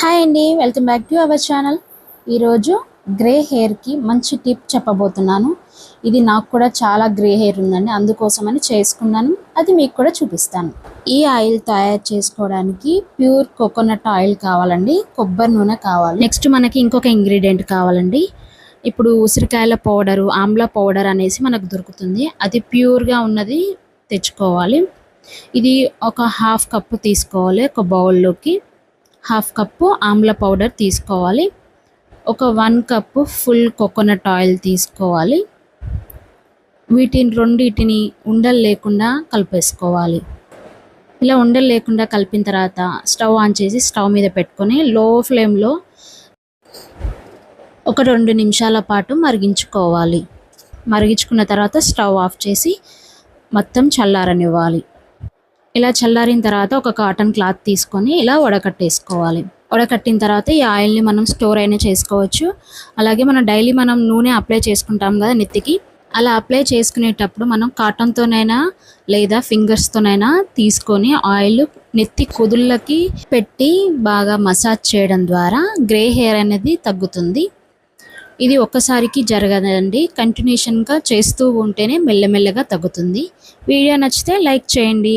Hi అండి welcome back to our channel. ఈరోజు grey హెయిర్కి మంచి టిప్ చెప్పబోతున్నాను. ఇది నాకు కూడా చాలా గ్రే హెయిర్ ఉందండి అందుకోసమని చేసుకున్నాను. అది మీకు కూడా చూపిస్తాను. ఈ ఆయిల్ తయారు చేసుకోవడానికి ప్యూర్ కోకోనట్ ఆయిల్ కావాలండి కొబ్బరి నూనె కావాలి. నెక్స్ట్ మనకి ఇంకొక ఇంగ్రీడియంట్ కావాలండి. ఇప్పుడు ఉసిరికాయల పౌడరు ఆమ్లా పౌడర్ అనేసి మనకు దొరుకుతుంది. అది ప్యూర్గా ఉన్నది తెచ్చుకోవాలి. ఇది ఒక హాఫ్ కప్పు తీసుకోవాలి ఒక బౌల్లోకి. హాఫ్ కప్పు ఆమ్ల పౌడర్ తీసుకోవాలి. ఒక one cup full coconut oil తీసుకోవాలి. వీటిని రెండింటిని ఉండలు లేకుండా కలిపేసుకోవాలి. ఇలా ఉండలు లేకుండా కలిపిన తర్వాత స్టవ్ ఆన్ చేసి స్టవ్ మీద పెట్టుకొని లో ఫ్లేమ్లో ఒక రెండు నిమిషాల పాటు మరిగించుకోవాలి. మరిగించుకున్న తర్వాత స్టవ్ ఆఫ్ చేసి మొత్తం చల్లారనివ్వాలి. ఇలా చల్లారిన తర్వాత ఒక కాటన్ క్లాత్ తీసుకొని ఇలా వడకట్టేసుకోవాలి. వడకట్టిన తర్వాత ఈ ఆయిల్ని మనం స్టోర్ అయినా చేసుకోవచ్చు. అలాగే మనం డైలీ మనం నూనె అప్లై చేసుకుంటాం కదా నెత్తికి అలా అప్లై చేసుకునేటప్పుడు మనం కాటన్తోనైనా లేదా ఫింగర్స్తోనైనా తీసుకొని ఆయిల్ నెత్తి కుదుళ్ళకి పెట్టి బాగా మసాజ్ చేయడం ద్వారా గ్రే హెయిర్ అనేది తగ్గుతుంది. ఇది ఒక్కసారికి జరగదండి. కంటిన్యూషన్గా చేస్తూ ఉంటేనే మెల్లమెల్లగా తగ్గుతుంది. వీడియో నచ్చితే లైక్ చేయండి.